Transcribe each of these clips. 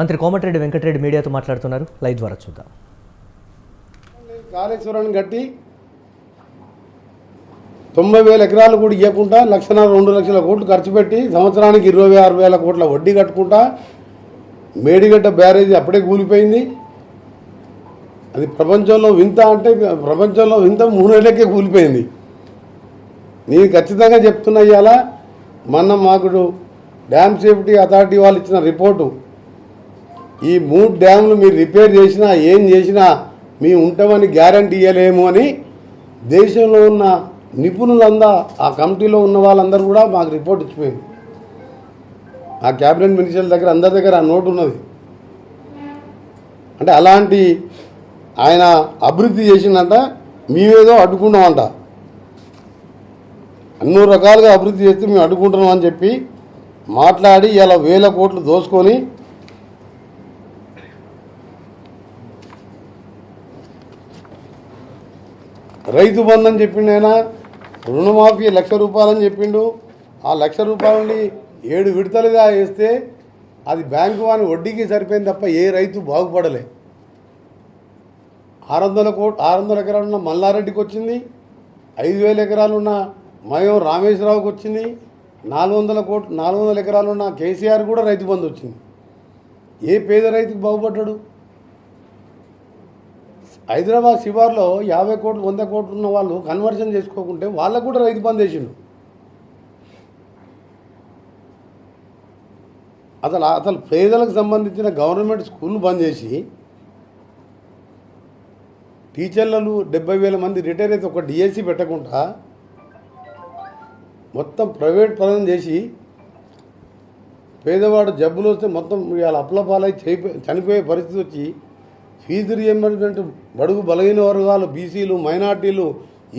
మంత్రి కోమటిరెడ్డి వెంకటరెడ్డి మీడియాతో మాట్లాడుతున్నారు. లైవ్ ద్వారా చూద్దాం. కాళేశ్వరాన్ని కట్టి తొంభై వేల ఎకరాలు కూడా ఇవ్వకుండా లక్షన్నర రెండు లక్షల కోట్లు ఖర్చు పెట్టి సంవత్సరానికి ఇరవై ఆరు వేల కోట్ల వడ్డీ కట్టుకుంటా మేడిగడ్డ బ్యారేజీ అప్పుడే కూలిపోయింది. అది ప్రపంచంలో వింత అంటే ప్రపంచంలో వింత మూడు నెలలకే కూలిపోయింది. నేను ఖచ్చితంగా చెప్తున్నా ఇవాళ మొన్న మాకు డ్యామ్ సేఫ్టీ అథారిటీ వాళ్ళు ఇచ్చిన రిపోర్టు ఈ మూడు డ్యాములు మీరు రిపేర్ చేసినా ఏం చేసినా మేము ఉంటామని గ్యారంటీ ఇవ్వలేము అని దేశంలో ఉన్న నిపుణులందా ఆ కమిటీలో ఉన్న వాళ్ళందరూ కూడా మాకు రిపోర్ట్ ఇచ్చిపోయింది. ఆ క్యాబినెట్ మినిస్టర్ల దగ్గర అందరి దగ్గర ఆ నోటు ఉన్నది. అంటే అలాంటి ఆయన అభివృద్ధి చేసిందంట మేమేదో అడ్డుకున్నామంట అన్ని రకాలుగా అభివృద్ధి చేస్తే మేము అడ్డుకుంటున్నాం అని చెప్పి మాట్లాడి ఇలా వేల కోట్లు దోసుకొని రైతు బంధు అని చెప్పిండు ఆయన రుణమాఫీ లక్ష రూపాయలని చెప్పిండు. ఆ లక్ష రూపాయలని ఏడు విడతలుగా వేస్తే అది బ్యాంకు వాని వడ్డీకి సరిపోయింది తప్ప ఏ రైతు బాగుపడలే. ఆరు వందల కోట్ ఆరు వందల ఎకరాలు ఉన్న మల్లారెడ్డికి వచ్చింది ఐదు వేల ఎకరాలున్న మయం రామేశ్వరరావుకి వచ్చింది నాలుగు వందల కోట్ నాలుగు వందల ఎకరాలున్న కేసీఆర్ కూడా రైతు బంధు వచ్చింది. ఏ పేద రైతుకు బాగుపడ్డాడు? హైదరాబాద్ శివార్లో యాభై కోట్లు వంద కోట్లు ఉన్న వాళ్ళు కన్వర్షన్ చేసుకోకుంటే వాళ్ళకు కూడా రైతు బంద్ వేసిండు. అసలు అసలు పేదలకు సంబంధించిన గవర్నమెంట్ స్కూల్ బంద్ చేసి టీచర్లను డెబ్బై వేల మంది రిటైర్ అయితే ఒక డిఎస్సి పెట్టకుండా మొత్తం ప్రైవేట్ పరం చేసి పేదవాడు జబ్బులు వస్తే మొత్తం ఇవాళ అప్లపాలై చనిపోయే పరిస్థితి వచ్చి ఫీజు రియంబర్స్మెంట్ బడుగు బలహీన వర్గాలు బీసీలు మైనార్టీలు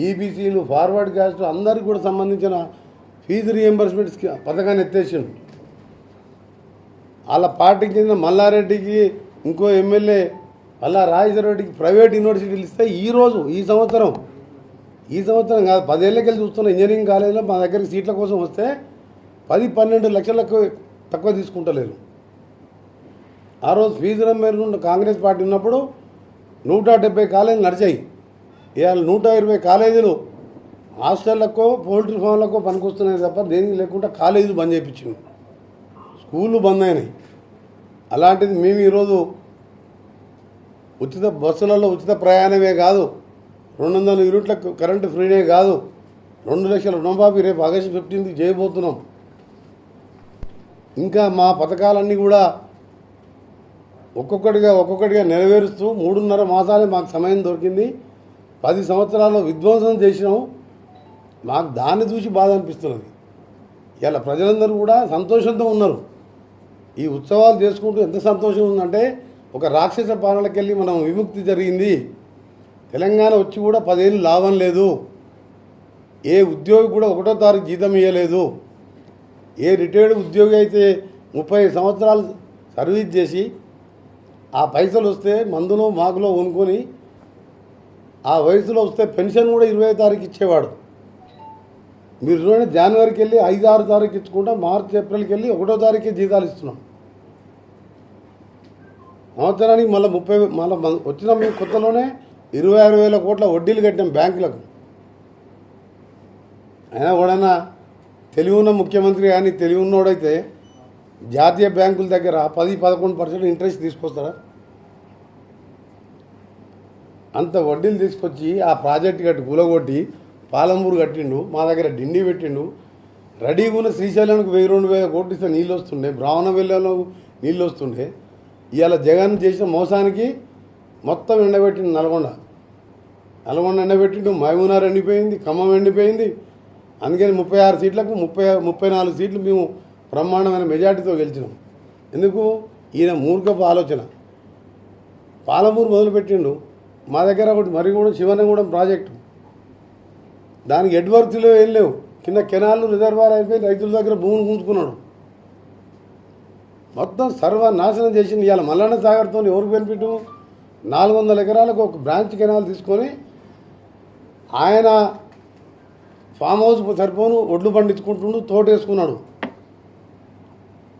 ఈబీసీలు ఫార్వర్డ్ క్యాస్ట్ అందరికి కూడా సంబంధించిన ఫీజు రియంబర్స్మెంట్ స్కీ- పథకాన్ని ఎత్తేసిండు వాళ్ళ పార్టీకి చెందిన మల్లారెడ్డికి ఇంకో ఎమ్మెల్యే మల్లా రాజేశ్వర రెడ్డికి ప్రైవేట్ యూనివర్సిటీలు ఇస్తే ఈ రోజు ఈ సంవత్సరం ఈ సంవత్సరం కాదు పదేళ్ళకెళ్ళి చూస్తున్న ఇంజనీరింగ్ కాలేజీలో మా దగ్గరికి సీట్ల కోసం వస్తే పది పన్నెండు లక్షలకు తక్కువ తీసుకుంటలేరు. ఆ రోజు ఫీజు రంబేరు కాంగ్రెస్ పార్టీ ఉన్నప్పుడు నూట డెబ్బై కాలేజీలు నడిచాయి. ఇవాళ నూట ఇరవై కాలేజీలు హాస్టళ్ళకు పోల్ట్రీ ఫామ్లకో పనికొస్తున్నాయి తప్ప దేనికి లేకుండా కాలేజీలు బంద్ చేయించింది స్కూళ్ళు బంద్ అయినాయి. అలాంటిది మేము ఈరోజు ఉచిత బస్సులలో ఉచిత ప్రయాణమే కాదు రెండు వందల యూనిట్లకు కరెంటు ఫ్రీనే కాదు రెండు లక్షల రుణమాఫీ రేపు ఆగస్టు ఫిఫ్టీన్త్కి చేయబోతున్నాం. ఇంకా మా పథకాలన్నీ కూడా ఒక్కొక్కటిగా ఒక్కొక్కటిగా నెరవేరుస్తూ మూడున్నర మాసాలే మాకు సమయం దొరికింది. పది సంవత్సరాల్లో విధ్వంసం చేసినాం. మాకు దాన్ని చూసి బాధ అనిపిస్తున్నది. ఇలా ప్రజలందరూ కూడా సంతోషంతో ఉన్నారు. ఈ ఉత్సవాలు చేసుకుంటూ ఎంత సంతోషం ఉందంటే ఒక రాక్షస పాలనకి వెళ్ళి మనం విముక్తి జరిగింది. తెలంగాణ వచ్చి కూడా పదేళ్ళు లాభం లేదు. ఏ ఉద్యోగి కూడా ఒకటో తారీఖు జీతం ఇవ్వలేదు ఏ రిటైర్డ్ ఉద్యోగి అయితే ముప్పై సంవత్సరాలు సర్వీస్ చేసి ఆ పైసలు వస్తే మందులో మాకులో వనుకొని ఆ వయసులో వస్తే పెన్షన్ కూడా ఇరవై తారీఖు ఇచ్చేవాడు. మీరు చూడండి జనవరికి వెళ్ళి ఐదు ఆరు తారీఖు ఇచ్చుకుంటా మార్చి ఏప్రిల్కి వెళ్ళి ఒకటో తారీఖే జీతాలు ఇస్తున్నాం. సంవత్సరానికి మళ్ళీ ముప్పై మళ్ళీ వచ్చిన మేము కొత్తలోనే ఇరవై ఆరు వేల కోట్ల వడ్డీలు కట్టాం బ్యాంకులకు. అయినా కూడా తెలివి ఉన్న ముఖ్యమంత్రి కానీ తెలివి ఉన్నోడైతే జాతీయ బ్యాంకుల దగ్గర పది పదకొండు పర్సెంట్ ఇంట్రెస్ట్ తీసుకొస్తారా అంత వడ్డీలు తీసుకొచ్చి ఆ ప్రాజెక్ట్ కట్టి కూలగొట్టి పాలమూరు కట్టిండు మా దగ్గర డిండి పెట్టిండు. రెడీగా ఉన్న శ్రీశైలానికి వెయ్యి రెండు వేల కోట్లు ఇస్తే నీళ్ళు వస్తుండే బ్రాహ్మణ వెళ్ళలో నీళ్ళు వస్తుండే ఇవాళ జగన్ చేసిన మోసానికి మొత్తం ఎండబెట్టిండు నల్గొండ. నల్గొండ ఎండబెట్టిండు మహబూనార్ ఎండిపోయింది ఖమ్మం ఎండిపోయింది. అందుకని ముప్పై ఆరు సీట్లకు ముప్పై ముప్పై నాలుగు సీట్లు మేము బ్రహ్మాండమైన మెజార్టీతో గెలిచినాం. ఎందుకు? ఈయన మూర్ఖపు ఆలోచన. పాలమూరు మొదలుపెట్టిండు. మా దగ్గర ఒకటి మరిగూడెం శివనగూడెం ప్రాజెక్టు. దానికి ఎడ్వర్త్లో ఏం లేవు. కింద కెనాలు రిజర్వాయర్ అయిపోయి రైతుల దగ్గర భూములు గుంజుకున్నాడు మొత్తం సర్వనాశనం చేసింది ఇవాళ మల్లన్న సాగర్తో ఎవరు బెనిఫిట్? నాలుగు వందల ఎకరాలకు ఒక బ్రాంచ్ కెనాల్ తీసుకొని ఆయన ఫామ్ హౌస్ సరిపోను ఒడ్లు పండించుకుంటుండు తోటేసుకున్నాడు.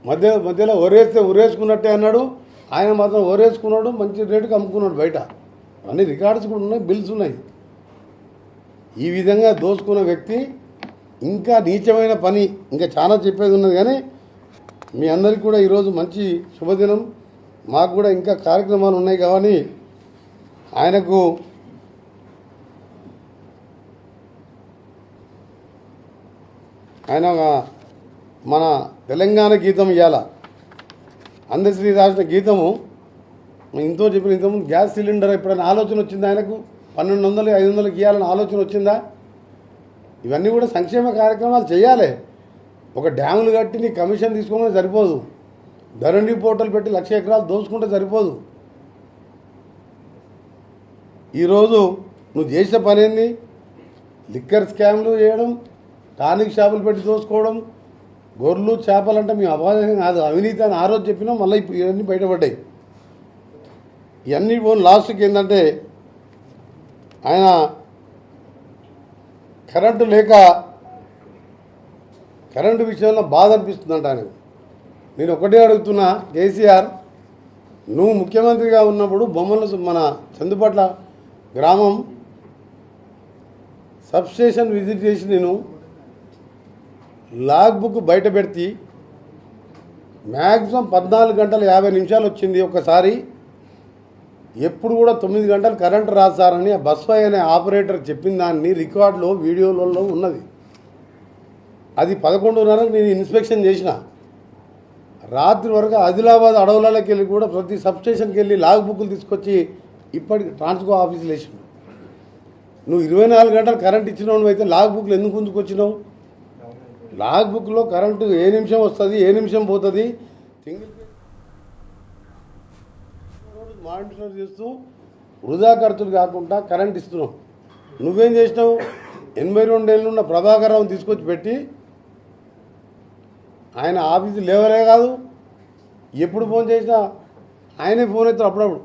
మధ్య మధ్యలో ఒరేస్తే ఒరేసుకున్నట్టే అన్నాడు. ఆయన మాత్రం ఒరేసుకున్నాడు మంచి రేటుకి అమ్ముకున్నాడు బయట. అన్ని రికార్డ్స్ కూడా ఉన్నాయి బిల్స్ ఉన్నాయి. ఈ విధంగా దోసుకున్న వ్యక్తి ఇంకా నీచమైన పని ఇంకా చాలా చెప్పేది ఉన్నది కానీ మీ అందరికీ కూడా ఈరోజు మంచి శుభదినం. మాకు కూడా ఇంకా కార్యక్రమాలు ఉన్నాయి కాబట్టి ఆయనకు ఆయన మన తెలంగాణ గీతం ఇవాళ అందశ్రీ రాసిన గీతము ఇంతో చెప్పిన ఇంతకు గ్యాస్ సిలిండర్ ఎప్పుడైనా ఆలోచన వచ్చిందా ఆయనకు? పన్నెండు వందలు ఐదు వందలు గీయాలని ఆలోచన వచ్చిందా? ఇవన్నీ కూడా సంక్షేమ కార్యక్రమాలు చేయాలి. ఒక డ్యాములు కట్టి నీ కమిషన్ తీసుకోమని సరిపోదు. ధరణి పోర్టల్ పెట్టి లక్ష ఎకరాలు దోచుకుంటే సరిపోదు. ఈరోజు నువ్వు చేసిన పనేంది లిక్కర్ స్కామ్లు చేయడం టానిక్ షాపులు పెట్టి దోసుకోవడం గొర్రెలు చేపలు అంటే మేము అపాయం కాదు. అవినీతి అని ఆ రోజు మళ్ళీ ఇప్పుడు ఇవన్నీ బయటపడ్డాయి. ఇవన్నీ పోను లాస్ట్కి ఏంటంటే ఆయన కరెంటు లేక కరెంటు విషయంలో బాధ అనిపిస్తుందంట ఆయనకు. నేను ఒకటే అడుగుతున్నా కేసీఆర్ నువ్వు ముఖ్యమంత్రిగా ఉన్నప్పుడు బొమ్మల మన చందుపట్ల గ్రామం సబ్స్టేషన్ విజిట్ చేసి నేను లాగ్ బుక్ బయట పెడితే మ్యాక్సిమం పద్నాలుగు గంటల యాభై నిమిషాలు వచ్చింది ఒకసారి ఎప్పుడు కూడా తొమ్మిది గంటలు కరెంటు రాస్తారని ఆ బస్వై అనే ఆపరేటర్ చెప్పిన దాన్ని రికార్డులో వీడియోలలో ఉన్నది. అది పదకొండున్నరకు నేను ఇన్స్పెక్షన్ చేసిన. రాత్రి వరకు ఆదిలాబాద్ అడవులలోకి వెళ్ళి కూడా ప్రతి సబ్స్టేషన్కి వెళ్ళి లాగ్ బుక్లు తీసుకొచ్చి ఇప్పటికి ట్రాన్స్కో ఆఫీసులు వేసినావు నువ్వు ఇరవై నాలుగు గంటలు కరెంట్ ఇచ్చినావు అయితే లాగ్ బుక్లు ఎందుకు ఉంచుకొచ్చినావు లాగ్ బుక్లో కరెంటు ఏ నిమిషం వస్తుంది ఏ నిమిషం పోతుంది? సింగిల్ మానిటర్ చేస్తూ వృధా ఖర్చులు కాకుండా కరెంట్ ఇస్తున్నావు నువ్వేం చేసినావు? ఎనభై రెండేళ్ళు ఉన్న ప్రభాకరరావు తీసుకొచ్చి పెట్టి ఆయన ఆఫీసు లేవరే కాదు. ఎప్పుడు ఫోన్ చేసినా ఆయనే ఫోన్ అవుతారు అప్పుడప్పుడు.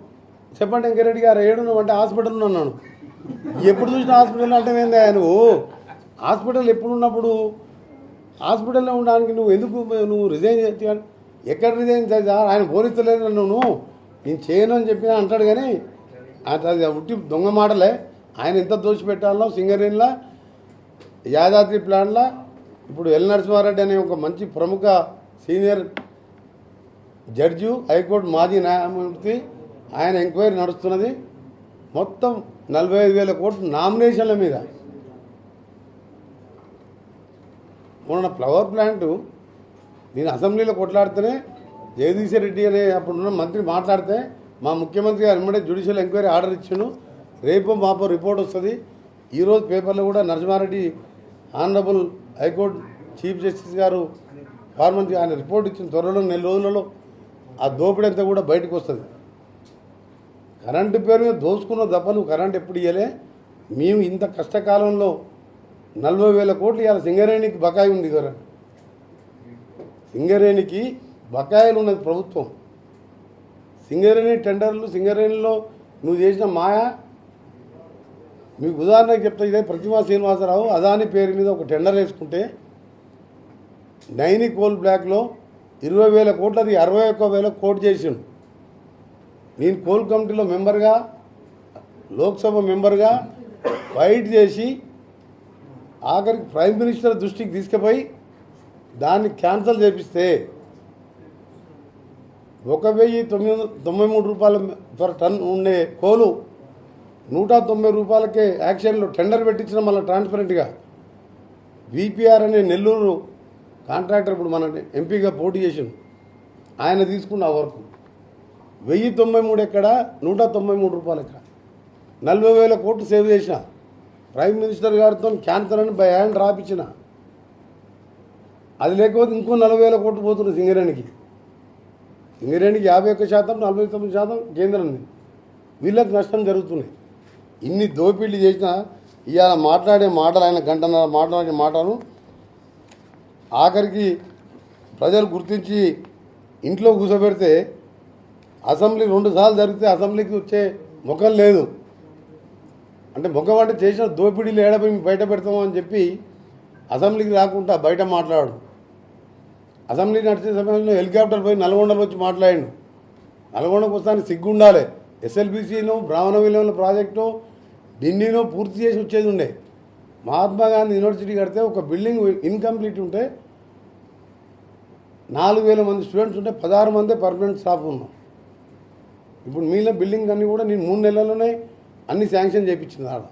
చెప్పండి వెంకరెడ్డి గారు ఏడు అంటే హాస్పిటల్లో ఉన్నాను ఎప్పుడు చూసినా హాస్పిటల్ అంటే ఏంది ఆయన హాస్పిటల్ ఎప్పుడు ఉన్నప్పుడు హాస్పిటల్లో ఉండడానికి నువ్వు ఎందుకు నువ్వు రిజైన్ చేయాలి ఎక్కడ రిజైన్ చేద్దా ఆయన ఫోన్ నన్ను నువ్వు. నేను చేయను అని చెప్పిన అంటాడు కానీ అది ఉట్టి దొంగ మాటలే. ఆయన ఎంత దోషి పెట్టాలో సింగరేన్లా యాదాద్రి ప్లాన్లా ఇప్పుడు ఎల్ నరసింహారెడ్డి అనే ఒక మంచి ప్రముఖ సీనియర్ జడ్జు హైకోర్టు మాజీ న్యాయమూర్తి ఆయన ఎంక్వైరీ నడుస్తున్నది. మొత్తం నలభై ఐదు వేల కోట్లు నామినేషన్ల మీద. మొన్న ఫ్లవర్ ప్లాంట్ నేను అసెంబ్లీలో కొట్లాడితేనే జగదీశ్ రెడ్డి అనే అప్పుడున్న మంత్రి మాట్లాడితే మా ముఖ్యమంత్రి గారు వెంబడే జ్యుడిషియల్ ఎంక్వైరీ ఆర్డర్ ఇచ్చాను రేపు మాపో రిపోర్ట్ వస్తుంది. ఈరోజు పేపర్లో కూడా Narasimha Reddy honourable high court chief justice గారు ఫార్మంత్రి ఆయన రిపోర్ట్ ఇచ్చిన త్వరలో నెల రోజులలో ఆ దోపిడీ అంతా కూడా బయటకు వస్తుంది. కరెంటు పేరు మీద దోసుకున్న తప్ప కరెంట్ ఎప్పుడు ఇవ్వలే మేము ఇంత కష్టకాలంలో నలభై వేల కోట్లు ఇవాళ సింగరేణికి బకాయి ఉంది కదా. సింగరేణికి బకాయిలు ఉన్నది ప్రభుత్వం. సింగరేణి టెండర్లు సింగరేణిలో నువ్వు చేసిన మాయ? మీకు ఉదాహరణకు చెప్తా ఇదే ప్రతిమా శ్రీనివాసరావు అదాని పేరు మీద ఒక టెండర్ వేసుకుంటే నైని కోల్ బ్లాక్లో ఇరవై వేల కోట్లది అరవై ఒక్క వేల కోట్ చేసిండు. నేను కోల్ కమిటీలో మెంబర్గా లోక్సభ మెంబర్గా ఫైట్ చేసి ఆఖరికి ప్రైమ్ మినిస్టర్ దృష్టికి తీసుకుపోయి దాన్ని క్యాన్సిల్ చేపిస్తే ఒక వెయ్యి తొమ్మిది తొంభై మూడు రూపాయల పర్ టన్ ఉండే కోలు నూట తొంభై రూపాయలకే యాక్షన్లో టెండర్ పెట్టించిన మళ్ళీ ట్రాన్స్పరెంట్గా విపిఆర్ అనే నెల్లూరు కాంట్రాక్టర్ ఇప్పుడు మన ఎంపీగా పోటీ చేసిండు. ఆయన తీసుకున్న వర్క్. వెయ్యి తొంభై మూడు ఎక్కడ? నూట తొంభై మూడు రూపాయలు ఎక్కడ? నలభై వేల కోట్లు సేవ్ చేసిన ప్రైమ్ మినిస్టర్ గారితో క్యాన్సర్ అని బై హ్యాండ్ రాపించిన. అది లేకపోతే ఇంకో నలభై వేల కోట్లు పోతుంది సింగరేణికి. సింగరేణికి యాభై ఒక్క శాతం నలభై తొమ్మిది శాతం కేంద్రం ఉంది వీళ్ళకి నష్టం జరుగుతున్నాయి. ఇన్ని దోపిడీలు చేసినా ఇవాళ మాట్లాడే మాటలు ఆయన గంటన్నర మాట్లాడే మాటలు ఆఖరికి ప్రజలు గుర్తించి ఇంట్లో కూర్చోబెడితే అసెంబ్లీ రెండు సార్లు జరిగితే అసెంబ్లీకి వచ్చే ముఖం లేదు. అంటే ముఖం చేసిన దోపిడీలు ఏడపై బయట పెడతాము అని చెప్పి అసెంబ్లీకి రాకుండా బయట మాట్లాడు. అసెంబ్లీ నడిచే సమయంలో హెలికాప్టర్ పోయి నల్గొండలో వచ్చి మాట్లాడాడు. నల్గొండకు వస్తాను సిగ్గుండాలి. ఎస్ఎల్బిసిను బ్రాహ్మణ విలువల ప్రాజెక్టు ఢిల్లీలో పూర్తి చేసి వచ్చేది ఉండే. మహాత్మా గాంధీ యూనివర్సిటీ కడితే ఒక బిల్డింగ్ ఇన్కంప్లీట్ ఉంటే నాలుగు వేల మంది స్టూడెంట్స్ ఉంటే పదహారు మందే పర్మనెంట్ స్టాఫ్ ఉన్నాం. ఇప్పుడు మిగిలిన బిల్డింగ్ అన్నీ కూడా నేను మూడు నెలల్లోనే అన్ని శాంక్షన్ చేయించింది ఆడ.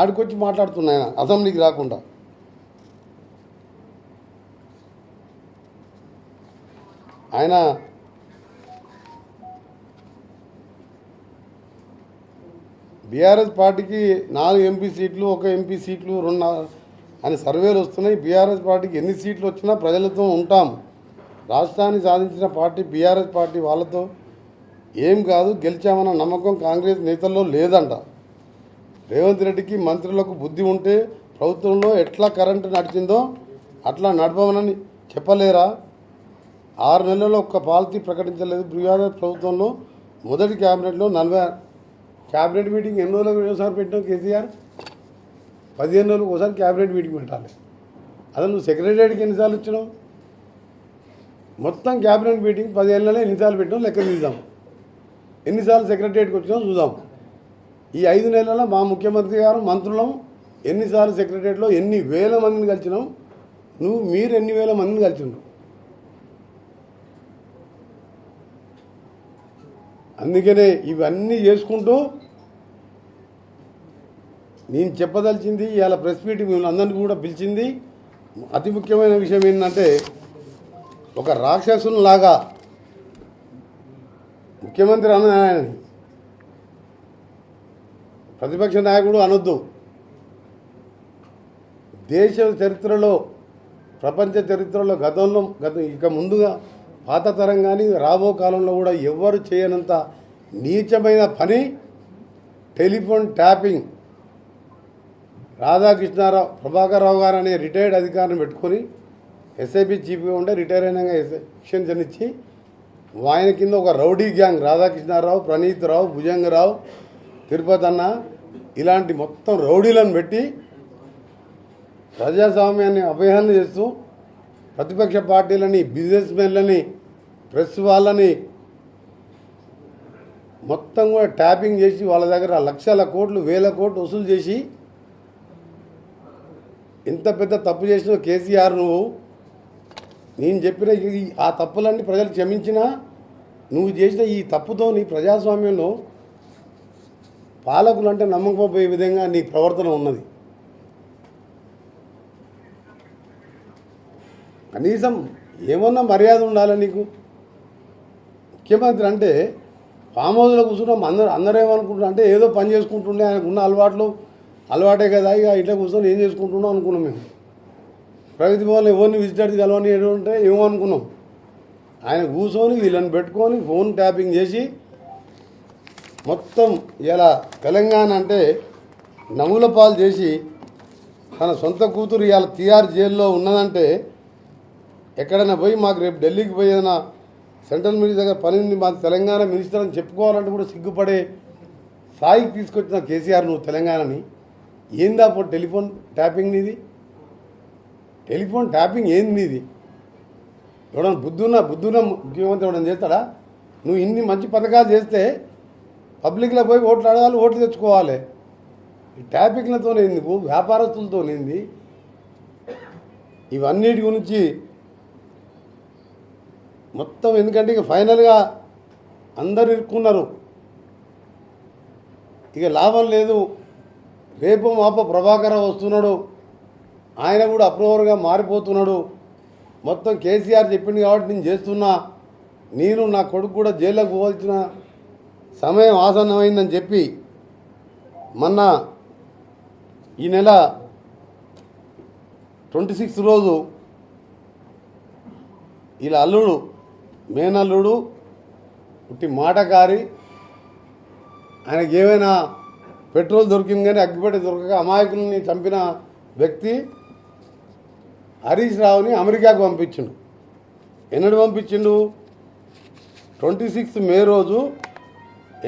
ఆడికొచ్చి మాట్లాడుతున్నా ఆయన అసెంబ్లీకి రాకుండా. ఆయన బీఆర్ఎస్ పార్టీకి నాలుగు ఎంపీ సీట్లు ఒక ఎంపీ సీట్లు రెండు అని సర్వేలు వస్తున్నాయి. బీఆర్ఎస్ పార్టీకి ఎన్ని సీట్లు వచ్చినా ప్రజలతో ఉంటాం. రాష్ట్రాన్ని సాధించిన పార్టీ బీఆర్ఎస్ పార్టీ వాళ్ళతో. ఏం కాదు గెలిచామన్న నమ్మకం కాంగ్రెస్ నేతల్లో లేదంట. రేవంత్ రెడ్డికి మంత్రులకు బుద్ధి ఉంటే ప్రభుత్వంలో ఎట్లా కరెంటు నడిచిందో అట్లా నడపమనని చెప్పలేరా? ఆరు నెలల్లో ఒక్క పాలసీ ప్రకటించలేదు. బీఆర్ఎస్ ప్రభుత్వంలో మొదటి క్యాబినెట్లో నలభై క్యాబినెట్ మీటింగ్ ఎన్ని రోజులకు ఒకసారి పెట్టావు కేసీఆర్? పదిహేను రోజులకు ఒకసారి క్యాబినెట్ మీటింగ్ పెట్టాలి. అసలు నువ్వు సెక్రటరీకి ఎన్నిసార్లు ఇచ్చినావు? మొత్తం క్యాబినెట్ మీటింగ్ పదిహేనులలో ఎన్నిసార్లు పెట్టావు లెక్క తీద్దాం. ఎన్నిసార్లు సెక్రటరియట్కి వచ్చినా చూద్దాం. ఈ ఐదు నెలల్లో మా ముఖ్యమంత్రి గారు మంత్రులం ఎన్నిసార్లు సెక్రటరియట్లో ఎన్ని వేల మందిని కలిసినాం నువ్వు మీరు ఎన్ని వేల మందిని కలిసినావు? అందుకనే ఇవన్నీ చేసుకుంటూ నేను చెప్పదలిచింది ఇవాళ ప్రెస్ మీటింగ్ మిమ్మల్ని అందరినీ కూడా పిలిచింది. అతి ముఖ్యమైన విషయం ఏంటంటే ఒక రాక్షసునిలాగా ముఖ్యమంత్రి అన్న ఆయనని ప్రతిపక్ష నాయకుడు అనొద్దు. దేశ చరిత్రలో ప్రపంచ చరిత్రలో గతంలో గత ఇక ముందుగా పాత తరం కానీ రాబో కాలంలో కూడా ఎవ్వరు చేయనంత నీచమైన పని టెలిఫోన్ ట్యాపింగ్. రాధాకృష్ణారావు ప్రభాకర్రావు గారు అనే రిటైర్డ్ అధికారిని పెట్టుకొని ఎస్ఐపి చీఫ్గా ఉంటే రిటైర్ అయినాక ఎక్స్టెన్షన్ ఇచ్చి ఆయన కింద ఒక రౌడీ గ్యాంగ్ రాధాకృష్ణారావు ప్రణీత్ రావు భుజంగరావు తిరుపతి అన్న ఇలాంటి మొత్తం రౌడీలను పెట్టి ప్రజాస్వామ్యాన్ని అభయాన్ని చేస్తూ ప్రతిపక్ష పార్టీలని బిజినెస్ మెన్లని ప్రెస్ వాళ్ళని మొత్తం కూడా ట్యాపింగ్ చేసి వాళ్ళ దగ్గర లక్షల కోట్లు వేల కోట్లు వసూలు చేసి ఇంత పెద్ద తప్పు చేసిన కేసీఆర్ నువ్వు నేను చెప్పిన ఈ ఆ తప్పులన్నీ ప్రజలు క్షమించినా నువ్వు చేసిన ఈ తప్పుతో నీ ప్రజాస్వామ్యంలో పాలకులు అంటే నమ్మకపోయే విధంగా నీ ప్రవర్తన ఉన్నది. కనీసం ఏమన్నా మర్యాద ఉండాలి నీకు? ముఖ్యమంత్రి అంటే ఫామ్ హౌస్లో కూర్చున్నాం అందరూ అందరూ ఏమనుకుంటున్నారు అంటే ఏదో పని చేసుకుంటుండే ఆయనకు ఉన్న అలవాట్లు అలవాటే కదా ఇక ఇట్లా కూర్చొని ఏం చేసుకుంటున్నాం అనుకున్నాం మేము. ప్రగతి భవన్ ఎవరిని విజిటర్స్ కలవని ఏదో ఉంటే ఏమో అనుకున్నాం ఆయన కూర్చొని వీళ్ళని పెట్టుకొని ఫోన్ ట్యాపింగ్ చేసి మొత్తం ఇలా తెలంగాణ అంటే నవ్వుల పాలు చేసి తన సొంత కూతురు ఇవాళ టీఆర్ జైల్లో ఉన్నదంటే ఎక్కడైనా పోయి మాకు రేపు ఢిల్లీకి పోయి ఏదైనా సెంట్రల్ మినిస్టర్ దగ్గర పని ఉంది మా తెలంగాణ మినిస్టర్ అని చెప్పుకోవాలంటే కూడా సిగ్గుపడే స్థాయికి తీసుకొచ్చిన కేసీఆర్ నువ్వు తెలంగాణని. ఏందా పో టెలిఫోన్ ట్యాపింగ్ ఇది టెలిఫోన్ ట్యాపింగ్ ఏంది ఇది ఎవడన్నా బుద్ధున్న బుద్ధున్న ముఖ్యమంత్రి ఎవడన్నా చేస్తాడా? నువ్వు ఇన్ని మంచి పథకాలు చేస్తే పబ్లిక్లో పోయి ఓట్లు అడగాలి ఓట్లు తెచ్చుకోవాలి. ఈ ట్యాపింగ్లతో ఎందుకు వ్యాపారస్తులతో ఏంది? ఇవన్నిటి గురించి మొత్తం ఎందుకంటే ఇక ఫైనల్గా అందరు ఇరుక్కున్నారు. ఇక లాభం లేదు. రేపు మాప ప్రభాకర్ వస్తున్నాడు. ఆయన కూడా అప్రూవర్గా మారిపోతున్నాడు. మొత్తం కేసీఆర్ చెప్పింది కాబట్టి నేను చేస్తున్నా. నేను నా కొడుకు కూడా జైల్లోకి పోవాల్సిన సమయం ఆసన్నమైందని చెప్పి మొన్న ఈ నెల ట్వంటీ సిక్స్త్ రోజు ఇలా అల్లుడు మేనల్లుడు ఉట్టి మాటకారి ఆయనకి ఏమైనా పెట్రోల్ దొరికింది కానీ అగ్గిపెట్టి దొరకక అమాయకుల్ని చంపిన వ్యక్తి హరీష్ రావుని అమెరికాకు పంపించిండు. ఎన్నడు పంపించిండు? ట్వంటీ సిక్స్త్ మే రోజు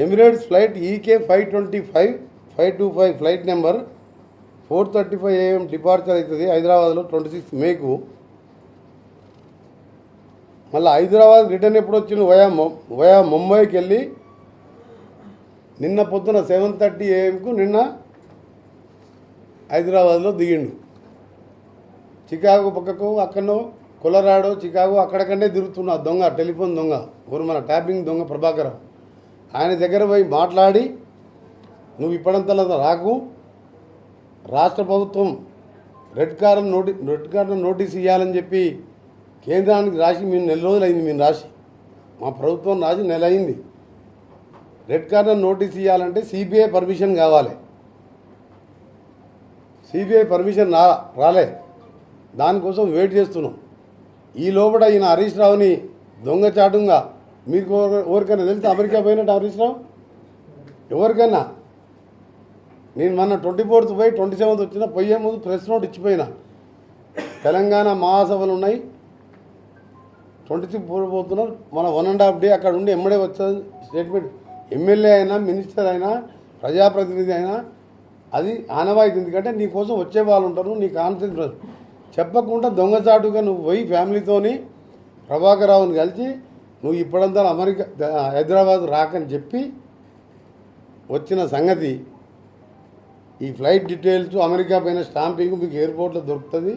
Emirates flight EK five twenty five five two five flight number four thirty five AM departure అవుతుంది హైదరాబాద్లో ట్వంటీ సిక్స్త్ మేకు. మళ్ళీ హైదరాబాద్ రిటర్న్ ఎప్పుడు వచ్చిండు వయా వయా ముంబైకి వెళ్ళి నిన్న పొద్దున సెవెన్ థర్టీ ఏఎంకు నిన్న హైదరాబాద్లో దిగిండు. చికాగో పక్కకు అక్కడనో కొలరాడో చికాగో అక్కడక్కడనే తిరుగుతున్న. దొంగ టెలిఫోన్ దొంగ ఊరు మన ట్యాపింగ్ దొంగ ప్రభాకర్. ఆయన దగ్గర పోయి మాట్లాడి నువ్వు ఇప్పుడంతలా రాకు. రాష్ట్ర ప్రభుత్వం రెడ్ కార్నర్ నోటి రెడ్ కార్డు నోటీస్ ఇవ్వాలని చెప్పి కేంద్రానికి రాసి మేము నెల రోజులు అయింది మేము రాసి. మా ప్రభుత్వం రాసి నెల అయింది. రెడ్ కార్డు నోటీస్ ఇవ్వాలంటే సిబిఐ పర్మిషన్ కావాలి. సిబిఐ పర్మిషన్ రా రాలే. దానికోసం వెయిట్ చేస్తున్నాం. ఈ లోపల ఈయన హరీష్ రావుని దొంగచాటుగా మీకు ఎవరికైనా తెలిసి అమెరికా పోయినట్టు హరీష్ రావు? ఎవరికైనా? నేను మొన్న ట్వంటీ ఫోర్త్ పోయి ట్వంటీ సెవెంత్ వచ్చిన పోయే ముందు ప్రెస్ నోట్ ఇచ్చిపోయినా. తెలంగాణ మహాసభలు ఉన్నాయి. ట్వంటీ సిక్స్ పోతున్నారు మన వన్ అండ్ హాఫ్ డే అక్కడ ఉండి ఎమ్మడే వచ్చేది స్టేట్మెంట్. ఎమ్మెల్యే అయినా మినిస్టర్ అయినా ప్రజాప్రతినిధి అయినా అది ఆనవాయితీ. ఎందుకంటే నీ కోసం వచ్చే వాళ్ళు ఉంటారు. నీ కాన్ఫిడెన్స్ చెప్పకుండా దొంగచాటుగా నువ్వు పోయి ఫ్యామిలీతోని ప్రభాకరరావుని కలిసి నువ్వు ఇప్పుడంతా అమెరికా హైదరాబాద్ రాకని చెప్పి వచ్చిన సంగతి ఈ ఫ్లైట్ డీటెయిల్స్ అమెరికా పైన స్టాంపింగ్ మీకు ఎయిర్పోర్ట్లో దొరుకుతుంది.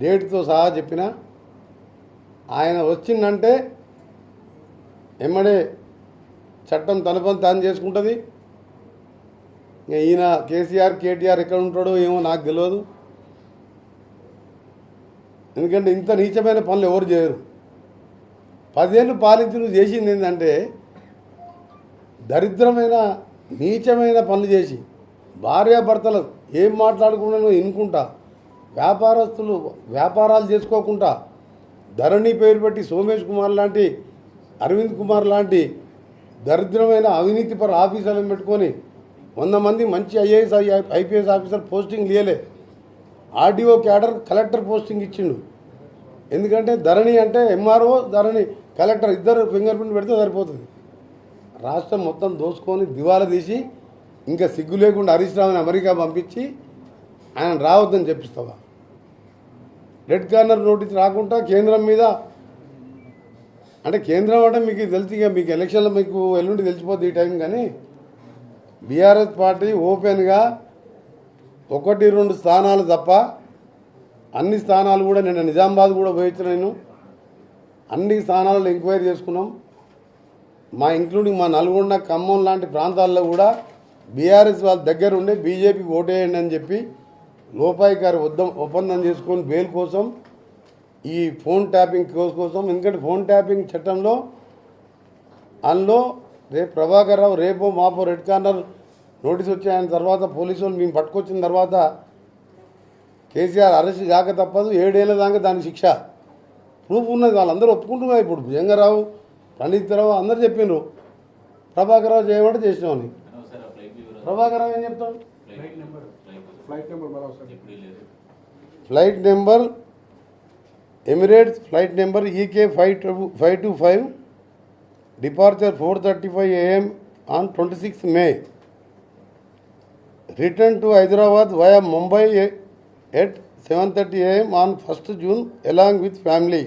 డేట్తో సహా చెప్పిన. ఆయన వచ్చిందంటే ఎమ్మడే చట్టం తన పని తాను చేసుకుంటుంది. ఈయన కేసీఆర్ కేటీఆర్ ఎక్కడ ఉంటాడో ఏమో నాకు తెలియదు. ఎందుకంటే ఇంత నీచమైన పనులు ఎవరు చేయరు. పదేళ్ళు పాలించి నువ్వు చేసింది ఏంటంటే దరిద్రమైన నీచమైన పనులు చేసి భార్యాభర్తలు ఏం మాట్లాడుకున్నానో వినుకుంటా వ్యాపారస్తులు వ్యాపారాలు చేసుకోకుండా ధరణి పేరు పెట్టి సోమేష్ కుమార్ లాంటి అరవింద్ కుమార్ లాంటి దరిద్రమైన అవినీతిపర ఆఫీసర్లను పెట్టుకొని వంద మంది మంచి ఐఏఎస్ ఐపీఎస్ ఆఫీసర్ పోస్టింగ్ లేలే ఆర్డీఓ క్యాడర్ కలెక్టర్ పోస్టింగ్ ఇచ్చిండు. ఎందుకంటే ధరణి అంటే ఎంఆర్ఓ ధరణి కలెక్టర్ ఇద్దరు ఫింగర్ ప్రింట్ పెడితే సరిపోతుంది. రాష్ట్రం మొత్తం దోసుకొని దివాలా తీసి ఇంకా సిగ్గు లేకుండా హరీష్ రావుని అమెరికా పంపించి ఆయన రావద్దని చెప్పిస్తావా? రెడ్ కార్నర్ నోటీస్ రాకుండా కేంద్రం మీద అంటే కేంద్రం అంటే మీకు తెలిసి ఇక మీకు ఎలక్షన్లో మీకు ఎల్లుండి తెలిసిపోద్ది ఈ టైం కానీ బీఆర్ఎస్ పార్టీ ఓపెన్గా ఒకటి రెండు స్థానాలు తప్ప అన్ని స్థానాలు కూడా నిన్న నిజామాబాద్ కూడా పోయించిన నేను. అన్ని స్థానాలలో ఎంక్వైరీ చేసుకున్నాం. మా ఇంక్లూడింగ్ మా నల్గొండ ఖమ్మం లాంటి ప్రాంతాల్లో కూడా బీఆర్ఎస్ వాళ్ళ దగ్గర ఉండే బీజేపీకి ఓటేయండి అని చెప్పి లోపాయి గారు వద్దం ఒప్పందం చేసుకొని బెయిల్ కోసం ఈ ఫోన్ ట్యాపింగ్ కేసు కోసం ఎందుకంటే ఫోన్ ట్యాపింగ్ చట్టంలో అందులో రేపు ప్రభాకర్ రావు రేపో మాపో రెడ్ కార్నర్ నోటీస్ వచ్చి ఆయన తర్వాత పోలీసు వాళ్ళు మేము పట్టుకొచ్చిన తర్వాత కేసీఆర్ అరెస్ట్ కాక తప్పదు. ఏడేళ్ళ దాకా దాని శిక్ష. ప్రూఫ్ ఉన్నది. వాళ్ళందరూ ఒప్పుకుంటున్నారు. ఇప్పుడు భుజంగరావు ప్రణీత్ రావు అందరు చెప్పిండ్రు ప్రభాకర్ రావు చేయమంటే చేసినామని ప్రభాకర్ రావు ఏం చెప్తాడు flight number Emirates flight number EK five five two five departure four thirty five AM on twenty six May return to Hyderabad via Mumbai at seven thirty AM on first June along with family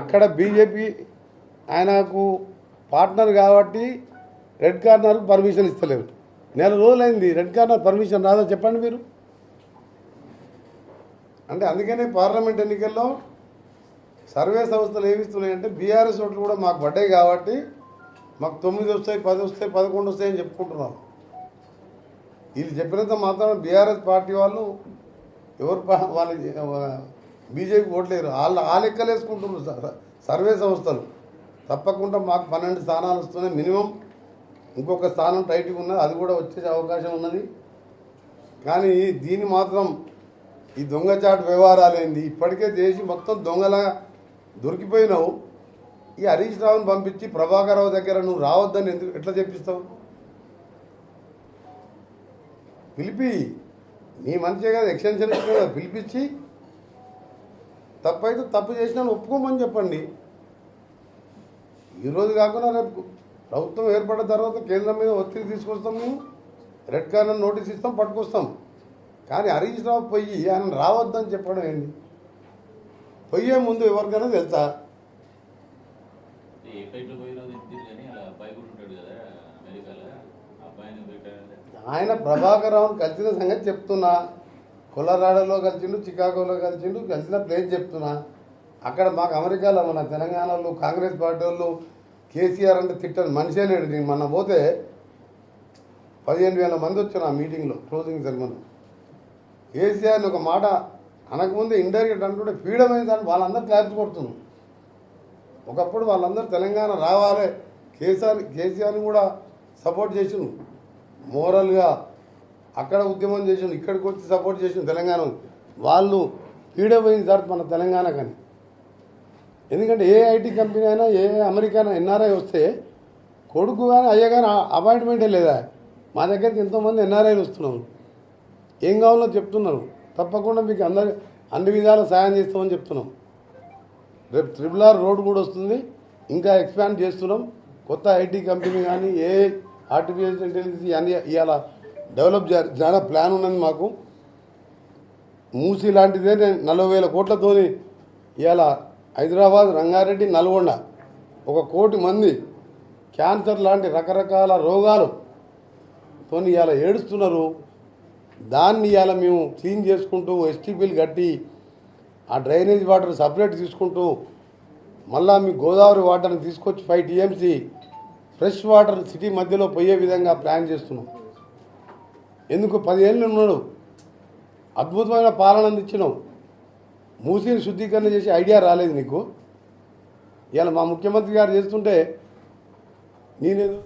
అక్కడ BJP ఆయనకు partner కాబట్టి red కార్నర్కు permission ఇస్తలేరు. నెల రోజులైంది red corner permission రాదా చెప్పండి మీరు? అంటే అందుకనే పార్లమెంట్ ఎన్నికల్లో సర్వే సంస్థలు ఏమిస్తున్నాయంటే బీఆర్ఎస్ ఓట్లు కూడా మాకు పడ్డాయి కాబట్టి మాకు తొమ్మిది వస్తాయి పది వస్తాయి పదకొండు వస్తాయి అని చెప్పుకుంటున్నాం. వీళ్ళు చెప్పినంత మాత్రం బీఆర్ఎస్ పార్టీ వాళ్ళు ఎవరు వాళ్ళు బీజేపీ ఓట్లేరు. వాళ్ళు ఆ లెక్కలు వేసుకుంటున్నారు సర్వే సంస్థలు. తప్పకుండా మాకు పన్నెండు స్థానాలు వస్తున్నాయి మినిమం. ఇంకొక స్థానం టైట్గా ఉన్నది అది కూడా వచ్చే అవకాశం ఉన్నది. కానీ దీన్ని మాత్రం ఈ దొంగచాటు వ్యవహారాలేంది ఇప్పటికే దేశం మొత్తం దొంగలా దొరికిపోయినావు. ఈ హరీష్ రావుని పంపించి ప్రభాకర్ రావు దగ్గర నువ్వు రావద్దని ఎందుకు ఎట్లా చెప్పిస్తావు? పిలిపి. నీ మంచిగా కదా ఎక్స్టెన్షన్ కదా పిలిపించి. తప్పైతే తప్పు చేసినా ఒప్పుకోమని చెప్పండి. ఈరోజు కాకుండా రేపు ప్రభుత్వం ఏర్పడిన తర్వాత కేంద్రం మీద ఒత్తిడి తీసుకొస్తాం మేము. రెడ్ కార్నర్ నోటీస్ ఇస్తాం పట్టుకొస్తాం. కానీ హరీష్ రావు పోయి ఆయన రావద్దని చెప్పడం ఏంటి? పోయే ముందు ఎవరికైనా తెలుసా? ఏ ఫ్లైట్లో కానీ అలా అబ్బాయి కూడా ఉంటాడు కదా అమెరికాలో. అబ్బాయిని ఆయన ప్రభాకర్ కలిసిన సంగతి చెప్తున్నా. కొలరాడలో కలిసిండు చికాగోలో కలిసిండు కలిసిన ప్లేస్ చెప్తున్నా. అక్కడ మాకు అమెరికాలో మన తెలంగాణలో కాంగ్రెస్ పార్టీ వాళ్ళు కేసీఆర్ అంటే తిట్టని మనిషే లేడు. నేను మొన్న పోతే పదిహేను వేల మంది వచ్చారు ఆ మీటింగ్లో క్లోజింగ్ సెరమనీ కేసీఆర్ని ఒక మాట అనకముందే ఇండైరెక్ట్ అంటుంటే ఫ్రీడమ్ అయిందని వాళ్ళందరూ క్లాప్స్ కొడుతున్నారు. ఒకప్పుడు వాళ్ళందరూ తెలంగాణ రావాలి. కేసీఆర్ కేసీఆర్ని కూడా సపోర్ట్ చేసిండు. మోరల్గా అక్కడ ఉద్యమం చేసిండు ఇక్కడికి వచ్చి సపోర్ట్ చేసిండు తెలంగాణ. వాళ్ళు పీడపోయింది సార్ మన తెలంగాణ కానీ ఎందుకంటే ఏ ఐటీ కంపెనీ అయినా ఏ అమెరికా ఎన్ఆర్ఐ వస్తే కొడుకు కానీ అయ్యా కానీ అపాయింట్మెంటే లేదా? మా దగ్గరికి ఎంతోమంది ఎన్ఆర్ఐలు వస్తున్నారు. ఏం కావాలో చెప్తున్నారు. తప్పకుండా మీకు అందరి అన్ని విధాల సాయం చేస్తామని చెప్తున్నాం. రేపు ట్రిపుల్ ఆర్ రోడ్ కూడా వస్తుంది. ఇంకా ఎక్స్పాండ్ చేస్తున్నాం. కొత్త ఐటీ కంపెనీ కానీ ఏ ఆర్టిఫిషియల్ ఇంటెలిజెన్స్ అని ఇవాళ డెవలప్ చాలా ప్లాన్ ఉన్నది మాకు. మూసి లాంటిదే నేను నలభై వేల కోట్లతోని ఇవాళ హైదరాబాద్ రంగారెడ్డి నల్గొండ ఒక కోటి మంది క్యాన్సర్ లాంటి రకరకాల రోగాలు తోని ఇవాళ ఏడుస్తున్నారు. దాన్ని ఇవాళ మేము క్లీన్ చేసుకుంటూ ఎస్టీపీలు కట్టి ఆ డ్రైనేజ్ వాటర్ సపరేట్ తీసుకుంటూ మళ్ళా మీ గోదావరి వాటర్ని తీసుకొచ్చి five TMC fresh water city మధ్యలో పోయే విధంగా ప్లాన్ చేస్తున్నాం. ఎందుకు పదిహేళ్ళు ఉన్నాడు? అద్భుతమైన పాలన అందించినావు మూసీని శుద్ధీకరణ చేసే ఐడియా రాలేదు నీకు? ఇలా మా ముఖ్యమంత్రి గారు చేస్తుంటే నేనేదో